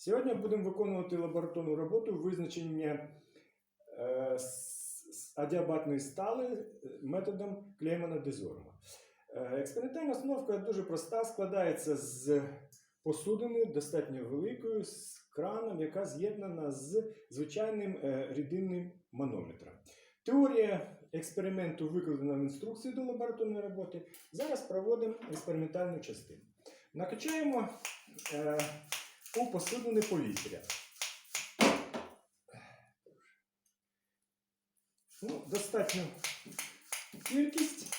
Сьогодні будемо виконувати лабораторну роботу визначення е, адіабатної стали е, методом клеймана дезорма. Е, Експериментальна установка дуже проста, складається з посудини достатньо великою, з краном, яка з'єднана з звичайним рідинним манометром. Теорія експерименту викладена в інструкції до лабораторної роботи. Зараз проводимо експериментальну частину. Накачаємо у посудини повітря. Ну, достатню кількість.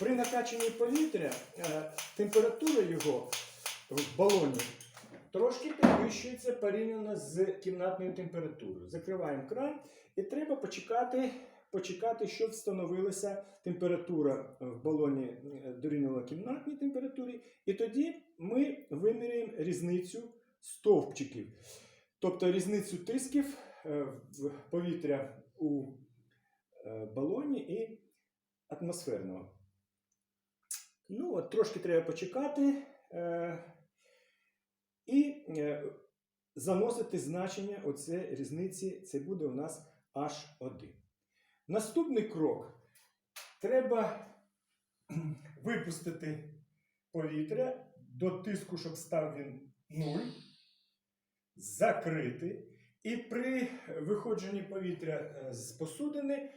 При накачанні повітря е, температура його в балоні трошки підвищується порівняно з кімнатною температурою. Закриваємо кран і треба почекати, почекати, щоб встановилася температура в балоні е, дорівнювала кімнатній температурі. І тоді ми виміряємо різницю стовпчиків, тобто різницю тисків е, повітря у е, балоні і атмосферного. Ну, от трошки треба почекати е, і заносити значення оце різниці. Це буде у нас H1. Наступний крок. Треба випустити повітря до тиску, щоб став він 0, закрити. І при виходженні повітря е, з посудини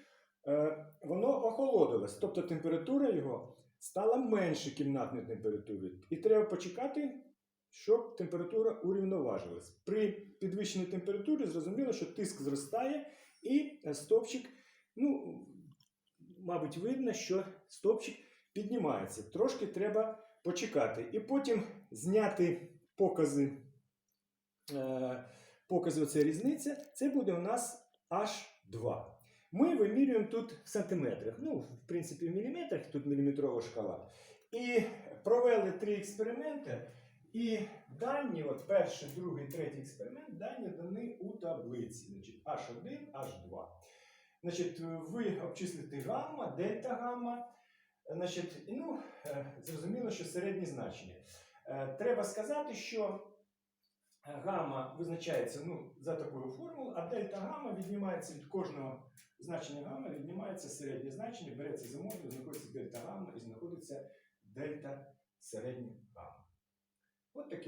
е, воно охолодилось. Тобто температура його стала менше кімнатної температури. І треба почекати, щоб температура урівноважилась. При підвищеній температурі зрозуміло, що тиск зростає, і е, стовпчик, ну, мабуть, видно, що стовпчик піднімається. Трошки треба почекати. І потім зняти покази, е, покази оце різниця. Це буде у нас H2. Ми вимірюємо тут в сантиметрах, ну, в принципі, в міліметрах, тут міліметрова шкала. І провели три експерименти. І дані, от перший, другий, третій експеримент, дані дані у таблиці. Значить, H1, H2. Значить, ви обчислите гамма, дельта гамма. Значить, ну, е, зрозуміло, що середні значення. Е, Треба сказати, що гамма визначається ну, за такою формулою, а дельта гама віднімається від кожного значення гама, віднімається середнє значення, береться за модуль, знаходиться дельта гамма і знаходиться дельта середня гамма. От такі